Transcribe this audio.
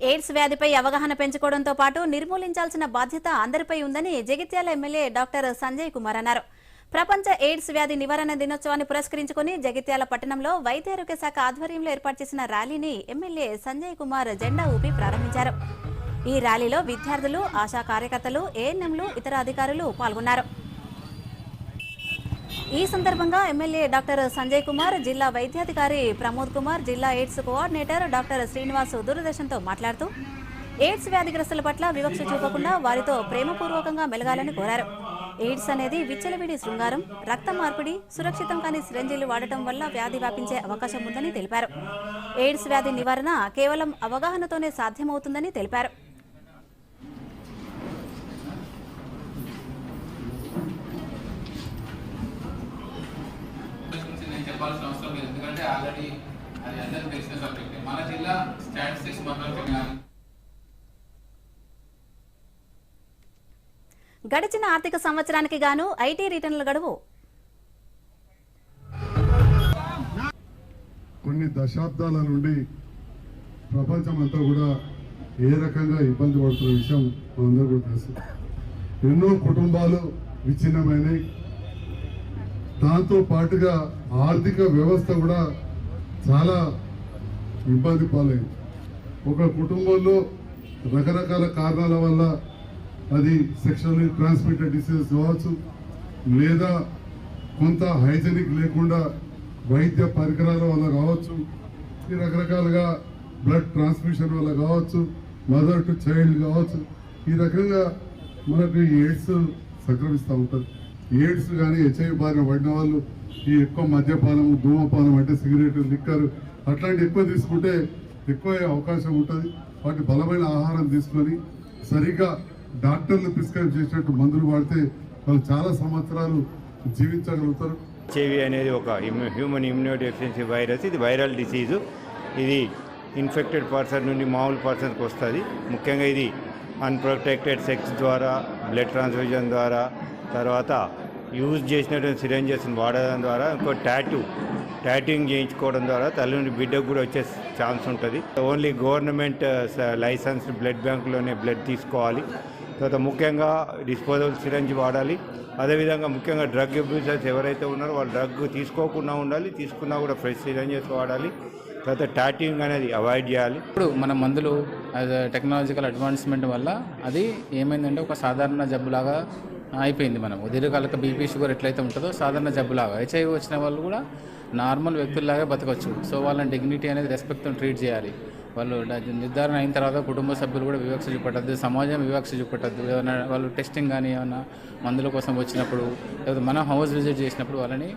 AIDS వ్యాధిపై అవగాహన పెంచుకోవడంతో పాటు నిర్మూలించాల్సిన బాధ్యత అందరిపై ఉందని జగిత్యాల ఎమ్మెల్యే డాక్టర్ సంజయ్ కుమార్ అన్నారు. ప్రపంచ ఎయిడ్స్ వ్యాధి నివారణ దినోత్సవాన్ని పురస్కరించుకుని జగిత్యాల పట్టణంలో వైద్యారోగ్య శాఖ ఆధ్వర్యంలో ఏర్పాటు చేసిన ర్యాలీని ఎమ్మెల్యే సంజయ్ కుమార్ జెండా ఊపి ప్రారంభించారు. ఈ ర్యాలీలో విద్యార్థులు ఆశా కార్యకర్తలు ఏఎన్ఎంలు ఇతర అధికారులు పాల్గొన్నారు. ఈ సందర్భంగా ఎమ్మెల్యే డాక్టర్ సంజయ్ కుమార్ జిల్లా వైద్యాధికారి ప్రమోద్ కుమార్ జిల్లా ఎయిడ్స్ కోఆర్డినేటర్ డాక్టర్ శ్రీనివాస్ దూరదర్శన్తో మాట్లాడుతూ ఎయిడ్స్ వ్యాధిగ్రస్తుల పట్ల వివక్ష చూపకుండా వారితో ప్రేమపూర్వకంగా మెలగాలని కోరారు. ఎయిడ్స్ అనేది విచ్చలవిడి శృంగారం రక్త మార్పిడి సురక్షితం కాని సిరంజీలు వాడటం వల్ల వ్యాధి వ్యాపించే అవకాశం ఉందని తెలిపారు. ఎయిడ్స్ వ్యాధి నివారణ కేవలం అవగాహనతోనే సాధ్యమవుతుందని తెలిపారు. చెప్పాల్సిన అవసరం లేదు. ఎందుకంటే ఆల్రెడీ అది అందరికీ తెలిసిన సబ్జెక్ట్ మన జిల్లా స్టాటిస్టిక్స్ మొత్తం కానీ గడిచిన ఆర్థిక సంవత్సరానికి గాను ఐటీ రిటర్నుల గడువు. కొన్ని దశాబ్దాల నుండి ప్రపంచమంతా కూడా ఏ రకంగా ఇబ్బంది పడుతున్న విషయం మనందరూ కూడా తెలుసు. ఎన్నో కుటుంబాలు విచ్ఛిన్నమైనవి దాంతో పాటుగా ఆర్థిక వ్యవస్థ కూడా చాలా ఇబ్బంది పాలైంది. ఒక కుటుంబంలో రకరకాల కారణాల వల్ల అది సెక్షువల్లీ ట్రాన్స్మిటెడ్ డిసీజెస్ కావచ్చు లేదా కొంత హైజెనిక్ లేకుండా వైద్య పరికరాల వల్ల కావచ్చు ఈ రకరకాలుగా బ్లడ్ ట్రాన్స్మిషన్ వల్ల కావచ్చు మదర్ టు చైల్డ్ కావచ్చు ఈ రకంగా మనకు ఎయిడ్స్ సంక్రమిస్తూ ఉంటుంది. ఎయిడ్స్ కానీ హెచ్ఐవి బారిన పడిన వాళ్ళు ఈ ఎక్కువ మద్యపానం ధూమపానం అంటే సిగరెట్ లిక్కర్ అట్లాంటి ఎక్కువ తీసుకుంటే ఎక్కువ అవకాశం ఉంటుంది. వాటి బలమైన ఆహారం తీసుకొని సరిగ్గా డాక్టర్లు ప్రిస్క్రైబ్ చేసినట్టు మందులు వాడితే వాళ్ళు చాలా సంవత్సరాలు జీవించగలుగుతారు. హెచ్ఐవి అనేది ఒక హ్యూమన్ ఇమ్యూనోడెఫిషియన్సీ వైరస్ ఇది వైరల్ డిసీజు ఇది ఇన్ఫెక్టెడ్ పర్సన్ నుండి మామూలు పర్సన్కి వస్తుంది. ముఖ్యంగా ఇది అన్ప్రొటెక్టెడ్ సెక్స్ ద్వారా బ్లడ్ ట్రాన్స్ఫ్యూజన్ ద్వారా తర్వాత యూజ్ చేసినటువంటి సిరంజెస్ని వాడడం ద్వారా ఇంకో ట్యాటూ ట్యాటింగ్ చేయించుకోవడం ద్వారా తల్లి బిడ్డకు కూడా వచ్చే ఛాన్స్ ఉంటుంది. ఓన్లీ గవర్నమెంట్ లైసెన్స్ బ్లడ్ బ్యాంకులోనే బ్లడ్ తీసుకోవాలి. తర్వాత ముఖ్యంగా డిస్పోజబుల్ సిరంజ్ వాడాలి. అదేవిధంగా ముఖ్యంగా డ్రగ్ అబ్యూజర్స్ ఎవరైతే ఉన్నారో వాళ్ళు డ్రగ్ తీసుకోకుండా ఉండాలి తీసుకున్నా కూడా ఫ్రెష్ సిరంజెస్ వాడాలి. తర్వాత టాటింగ్ అనేది అవాయిడ్ చేయాలి. ఇప్పుడు మన మందులు టెక్నాలజికల్ అడ్వాన్స్మెంట్ వల్ల అది ఏమైందంటే ఒక సాధారణ జబ్బులాగా అయిపోయింది మనం దీర్ఘకాలిక బీపీ షుగర్ ఎట్లయితే ఉంటుందో సాధారణ జబ్బులాగా. హెచ్ఐవి వచ్చిన వాళ్ళు కూడా నార్మల్ వ్యక్తుల్లాగా బతకవచ్చు సో వాళ్ళని డిగ్నిటీ అనేది రెస్పెక్ట్తో ట్రీట్ చేయాలి. వాళ్ళు నిర్ధారణ అయిన తర్వాత కుటుంబ సభ్యులు కూడా వివక్ష చూపెట్టద్దు సమాజం వివక్ష చూపెట్టద్దు. ఏమైనా వాళ్ళు టెస్టింగ్ కానీ ఏమైనా మందుల కోసం వచ్చినప్పుడు లేకపోతే మనం హౌస్ విజిట్ చేసినప్పుడు వాళ్ళని